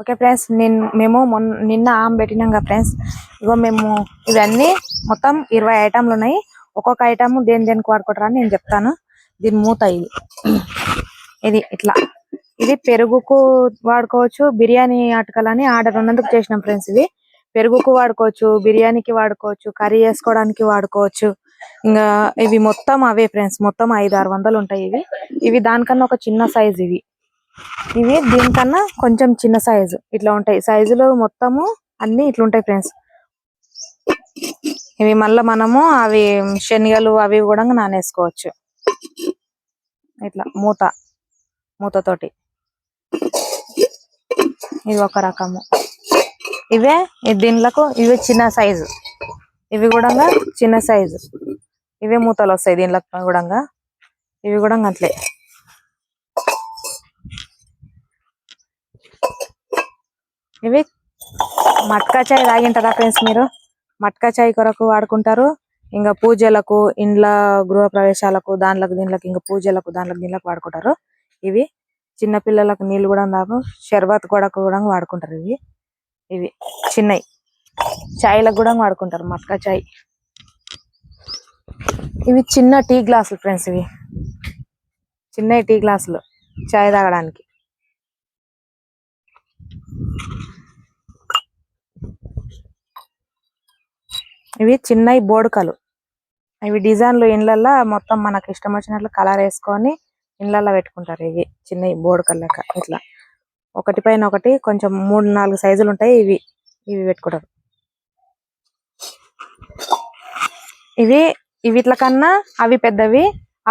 Okay friends నిన్ మేము మొన్న నిన్న ఆమ్ పెట్టినాం కదా ఫ్రెండ్స్. ఇగో మేము ఇవన్నీ మొత్తం ఇరవై ఐటమ్లు ఉన్నాయి ఒక్కొక్క ఐటమ్ దేని దేనికి వాడుకుంటారా నేను చెప్తాను. దీని మూత ఇది. ఇది ఇట్లా. ఇది పెరుగుకు వాడుకోవచ్చు బిర్యానీ అటకలని ఆర్డర్ ఉన్నందుకు చేసినాం ఫ్రెండ్స్ ఇది పెరుగుకు వాడుకోవచ్చు బిర్యానీకి వాడుకోవచ్చు కర్రీ చేసుకోవడానికి వాడుకోవచ్చు. ఇంకా ఇవి మొత్తం అవే ఫ్రెండ్స్ మొత్తం ఐదు ఆరు వందలు ఉంటాయి ఇవి. ఇవి దానికన్నా ఒక చిన్న సైజ్ ఇవి. ఇవి దీనికన్నా కొంచెం చిన్న సైజు ఇట్లా ఉంటాయి. సైజులో మొత్తము అన్ని ఇట్లుంటాయి ఫ్రెండ్స్ ఇవి మళ్ళీ మనము అవి శనగలు అవి కూడా నానేసుకోవచ్చు. ఇట్లా మూత. మూతతోటి ఇది ఒక రకము. ఇవే దీనిలకు ఇవి చిన్న సైజు ఇవి కూడా చిన్న సైజు ఇవే మూతలు వస్తాయి దీనిలో కూడా. ఇవి కూడా అట్లే. ఇవి మట్కా చాయ్ తాగింటారా ఫ్రెండ్స్ మీరు? మట్కా చాయ్ కొరకు వాడుకుంటారు. ఇంకా పూజలకు ఇండ్ల గృహ ప్రవేశాలకు దానిలకు దీనిలకు ఇంకా పూజలకు దాంట్లకు దీంట్లకు వాడుకుంటారు. ఇవి చిన్న పిల్లలకు నీళ్ళు కూడా తాగు షర్బత్ కూడా కూడా వాడుకుంటారు ఇవి. ఇవి చిన్నవి చాయ్లకు కూడా వాడుకుంటారు మట్కా చాయ్. ఇవి చిన్న టీ గ్లాసులు ఫ్రెండ్స్ ఇవి. చిన్న టీ గ్లాసులు చాయ్ తాగడానికి. ఇవి చిన్నవి బోడుకలు. ఇవి డిజైన్లు ఇండ్లల్లో మొత్తం మనకు ఇష్టం వచ్చినట్లు కలర్ వేసుకొని ఇండ్లల్లో పెట్టుకుంటారు ఇవి చిన్నవి బోడుకలు లెక్క ఇట్లా. ఒకటి పైన ఒకటి కొంచెం మూడు నాలుగు సైజులు ఉంటాయి ఇవి. ఇవి పెట్టుకుంటారు. ఇవి ఇవిట్ల కన్నా అవి పెద్దవి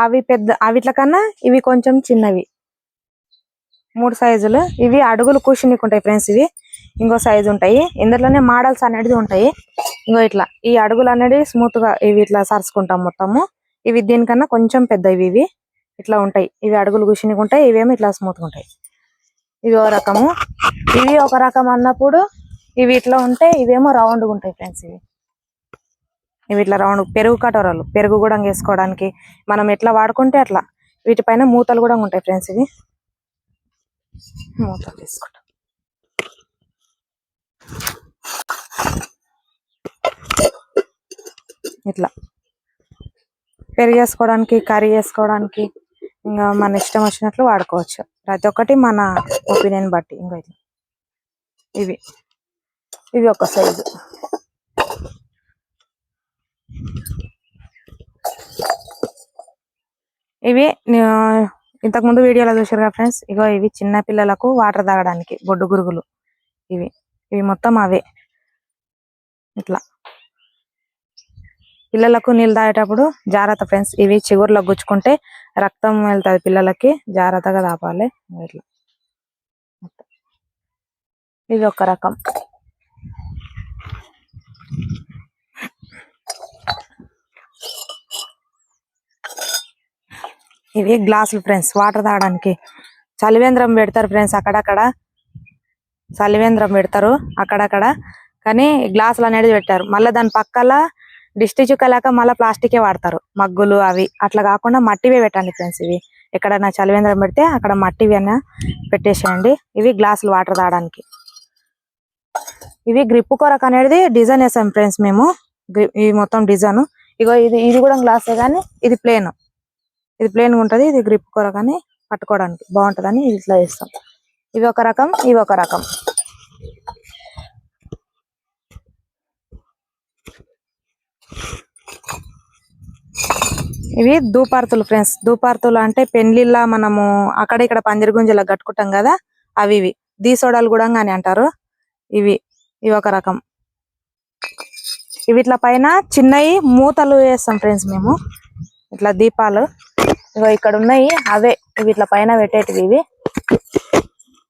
అవి పెద్ద అవిట్ల కన్నా ఇవి కొంచెం చిన్నవి. మూడు సైజులు. ఇవి అడుగులు కూర్చునికి ఉంటాయి ఫ్రెండ్స్ ఇవి. ఇంకో సైజు ఉంటాయి. ఇందులోనే మోడల్స్ అనేది ఉంటాయి. ఇంకో ఇట్లా ఈ అడుగులు అనేది స్మూత్గా ఇవి ఇట్లా సరుచుకుంటాం మొత్తము. ఇవి దీనికన్నా కొంచెం పెద్దవి ఇవి. ఇట్లా ఉంటాయి. ఇవి అడుగులు కూర్చునికి ఉంటాయి ఇవేమో ఇట్లా స్మూత్గా ఉంటాయి. ఇవి ఒక రకము. ఇవి ఒక రకం అన్నప్పుడు ఇవి ఇట్లా ఉంటే ఇవేమో రౌండ్గా ఉంటాయి ఫ్రెండ్స్ ఇవి. ఇవి ఇట్లా రౌండ్ పెరుగు కటోరాలు. పెరుగు కూడా వేసుకోవడానికి మనం ఎట్లా వాడుకుంటే అట్లా. వీటిపైన మూతలు కూడా ఉంటాయి ఫ్రెండ్స్ ఇవి. మూతలు తీసుకుంటాం ఇట్లా. పెరుగు వేసుకోవడానికి కర్రీ వేసుకోవడానికి ఇంకా మన ఇష్టం వచ్చినట్లు వాడుకోవచ్చు. ప్రతి ఒక్కటి మన ఒపీనియన్ బట్టి ఇంకా ఇది ఇవి. ఇవి ఒక సైజు. ఇవి ఇంతకుముందు ఇంతకు ముందు వీడియోలో చూసారు కదా ఫ్రెండ్స్? ఇగో ఇవి చిన్న పిల్లలకు వాటర్ తాగడానికి బొడ్డు గురుగులు. ఇవి. ఇవి మొత్తం అవే. ఇట్లా. పిల్లలకు నీళ్ళు తాగేటప్పుడు జాగ్రత్త ఫ్రెండ్స్ ఇవి చిగురులో గుచ్చుకుంటే రక్తం వెళ్తుంది పిల్లలకి జాగ్రత్తగా తాపాలి. ఇట్లా. ఇది ఒక రకం. ఇవి గ్లాసులు ఫ్రెండ్స్ వాటర్ తాగడానికి. చలివేంద్రం పెడతారు ఫ్రెండ్స్ అక్కడక్కడ. చలివేంద్రం పెడతారు అక్కడక్కడ. కానీ గ్లాసులు అనేది పెట్టారు. మళ్ళీ దాని పక్కల దిష్టి చుక్కలేక మళ్ళీ ప్లాస్టికే వాడతారు. మగ్గులు అవి. అట్లా కాకుండా మట్టివే పెట్టండి ఫ్రెండ్స్ ఇవి. ఎక్కడైనా చలివేంద్రం పెడితే అక్కడ మట్టివి అయినా పెట్టేసేయండి. ఇవి గ్లాసులు వాటర్ తాగడానికి. ఇవి గ్రిప్ కొరకు అనేది డిజైన్ వేసాం ఫ్రెండ్స్ మేము. ఇవి మొత్తం డిజైన్. ఇగో ఇది ఇది కూడా గ్లాసే కానీ ఇది ప్లేన్. ఇది ప్లేన్ ఉంటది. ఇది గ్రిప్ కొరకు అని పట్టుకోవడానికి బాగుంటుందని ఇట్లా చేస్తాం. ఇవి ఒక రకం ఇవి ఒక రకం. ఇవి దూపార్తులు ఫ్రెండ్స్. దూపార్తులు అంటే పెళ్ళిళ్ళ మనము అక్కడ ఇక్కడ పందిరి గుంజలా కట్టుకుంటాం కదా అవి ఇవి. దీసోడాలు కూడా అని అంటారు. ఇవి ఇవి ఒక రకం. ఇవిట్ల పైన చిన్నవి మూతలు వేస్తాం ఫ్రెండ్స్ మేము. ఇట్లా దీపాలు. ఇగో ఇక్కడ ఉన్నాయి అవే. ఇవి ఇట్లా పైన పెట్టేటివి ఇవి.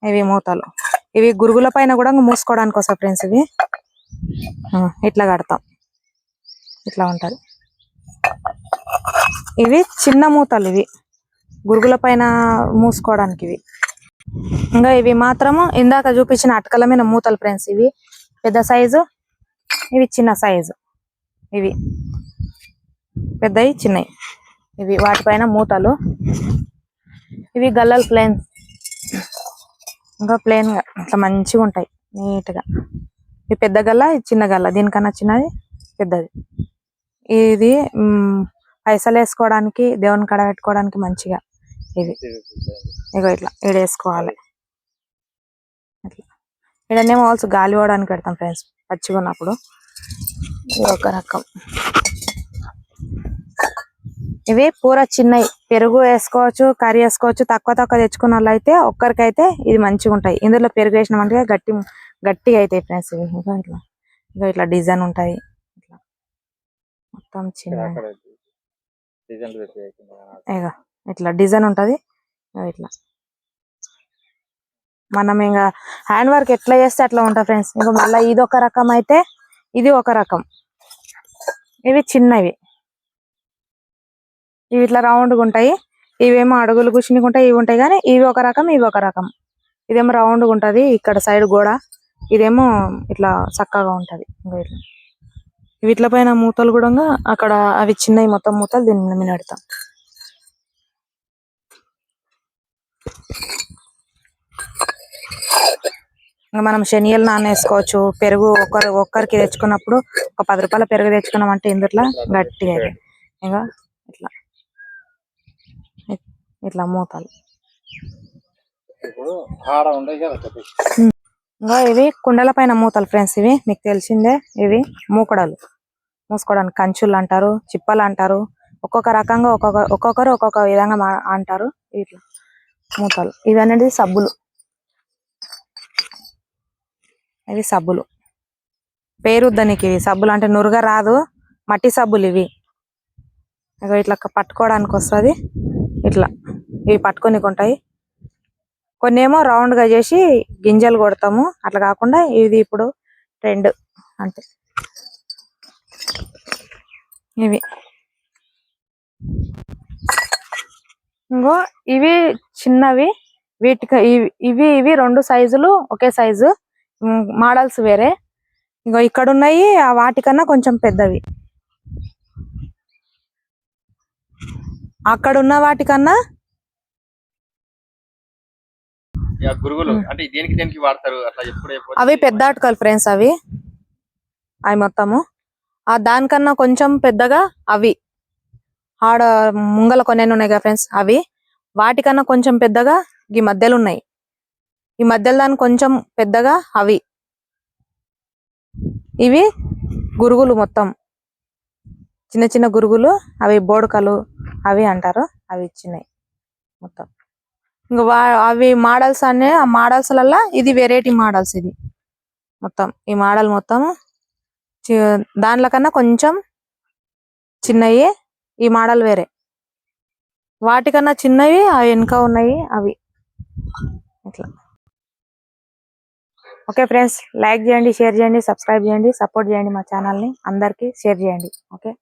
ఇవి మూతలు. ఇవి గురుగుల పైన కూడా మూసుకోవడానికి వస్తాయి ఫ్రెండ్స్ ఇవి. ఇట్లా కడతాం. ఇట్లా ఉంటది. ఇవి చిన్న మూతలు ఇవి. గురుగుల పైన మూసుకోవడానికి ఇవి. ఇంకా ఇవి మాత్రము ఇందాక చూపించిన అటకలమైన మీద మూతలు ఫ్రెండ్స్ ఇవి. పెద్ద సైజు ఇవి చిన్న సైజు ఇవి. పెద్దవి చిన్నవి ఇవి వాటిపైన మూతలు. ఇవి గల్లలు ఫ్లెన్స్ ఇంకా ప్లెయిన్గా గా ఇట్లా మంచిగా ఉంటాయి నీట్గా ఇది పెద్ద గల్ల ఇది చిన్న గల్ల దీనికన్నా చిన్నది పెద్దది. ఇది పైసలు వేసుకోవడానికి దేవుని కడ పెట్టుకోవడానికి మంచిగా ఇది ఇగో ఇట్లా ఈడ వేసుకోవాలి. ఇట్లా. ఈడనేమో ఆల్సో గాలి పోవడానికి పెడతాం ఫ్రెండ్స్ పచ్చిగా ఉన్నప్పుడు ఇది ఒక రకం. ఇవి పూర చిన్నవి పెరుగు వేసుకోవచ్చు కర్రీ వేసుకోవచ్చు తక్కువ తక్కువ తెచ్చుకున్న వాళ్ళు అయితే ఒక్కరికైతే ఇది మంచిగా ఉంటాయి. ఇందులో పెరుగు వేసినామంటే గట్టి గట్టిగా అవుతాయి ఫ్రెండ్స్ ఇవి. ఇగో ఇట్లా ఇగో ఇట్లా డిజైన్ ఉంటాయి. ఇట్లా మొత్తం చిన్న ఇట్లా డిజైన్ ఉంటది. ఇట్లా. మనం ఇంకా హ్యాండ్ వర్క్ ఎట్లా చేస్తే అట్లా ఉంటాయి ఫ్రెండ్స్. ఇంకా మళ్ళీ ఇది ఒక రకం అయితే ఇది ఒక రకం. ఇవి చిన్నవి. ఇవి ఇట్లా రౌండ్గా ఉంటాయి. ఇవేమో అడుగులు కూర్చుని ఉంటాయి ఇవి ఉంటాయి కానీ ఇవి ఒక రకం ఇవి ఒక రకం. ఇదేమో రౌండ్గా ఉంటది ఇక్కడ సైడ్ గోడ. ఇదేమో ఇట్లా చక్కగా ఉంటది. ఇంకో ఇట్లా. వీటిల పైన మూతలు కూడా అక్కడ అవి చిన్నవి మొత్తం మూతలు దీని మీద పెడతాం. ఇంకా మనం శనియలు నానేసుకోవచ్చు పెరుగు ఒక్కరు ఒక్కరికి తెచ్చుకున్నప్పుడు ఒక పది రూపాయల పెరుగు తెచ్చుకున్నామంటే ఇందులో గట్టిగా ఇంకా ఇట్లా. ఇట్లా మూతలు. ఇంకా ఇవి కుండల పైన మూతలు ఫ్రెండ్స్ ఇవి మీకు తెలిసిందే ఇవి మూకడలు. మూసుకోవడానికి కంచులు అంటారు చిప్పలు అంటారు ఒక్కొక్క రకంగా ఒక్కొక్క ఒక్కొక్కరు ఒక్కొక్క విధంగా అంటారు ఇట్లా మూతలు. ఇవి అనేది సబ్బులు. ఇవి సబ్బులు. పేరుద్దనికి ఇవి సబ్బులు అంటే నురుగ రాదు మట్టి సబ్బులు ఇవి. ఇట్లా పట్టుకోవడానికి వస్తది. ఇట్లా. ఇవి పట్టుకొని ఉంటాయి కొన్ని ఏమో రౌండ్గా చేసి గింజలు కొడతాము. అట్లా కాకుండా ఇది ఇప్పుడు ట్రెండ్ అంతే. ఇవి. ఇంకో ఇవి చిన్నవి. వీటికి ఇవి ఇవి ఇవి రెండు సైజులు ఒకే సైజు. మోడల్స్ వేరే. ఇంకో ఇక్కడ ఉన్నాయి వాటికన్నా కొంచెం పెద్దవి. అక్కడ ఉన్న వాటికన్నా అవి పెద్ద అటుకలు ఫ్రెండ్స్ అవి. అవి మొత్తము. ఆ దానికన్నా కొంచెం పెద్దగా అవి. ఆడ ముంగల కొన్ని ఉన్నాయి కదా ఫ్రెండ్స్ అవి. వాటికన్నా కొంచెం పెద్దగా ఈ మధ్యలో ఉన్నాయి. ఈ మధ్యలో దాని కొంచెం పెద్దగా అవి. ఇవి గురుగులు మొత్తం. చిన్న చిన్న గురుగులు అవి బోడకలు అవి అంటారు. అవి ఇచ్చినాయి మొత్తం. ఇంకా అవి మోడల్స్ అనే ఆ మోడల్స్లల్లా ఇది వెరైటీ మోడల్స్ ఇది. మొత్తం ఈ మోడల్ మొత్తం చి- దాంట్లో కన్నా కొంచెం చిన్నవి ఈ మోడల్ వేరే. వాటికన్నా చిన్నవి అవి వెనుక ఉన్నాయి అవి. ఇట్లా. ఓకే ఫ్రెండ్స్ లైక్ చేయండి షేర్ చేయండి సబ్స్క్రైబ్ చేయండి సపోర్ట్ చేయండి మా ఛానల్ని. అందరికీ షేర్ చేయండి. ఓకే?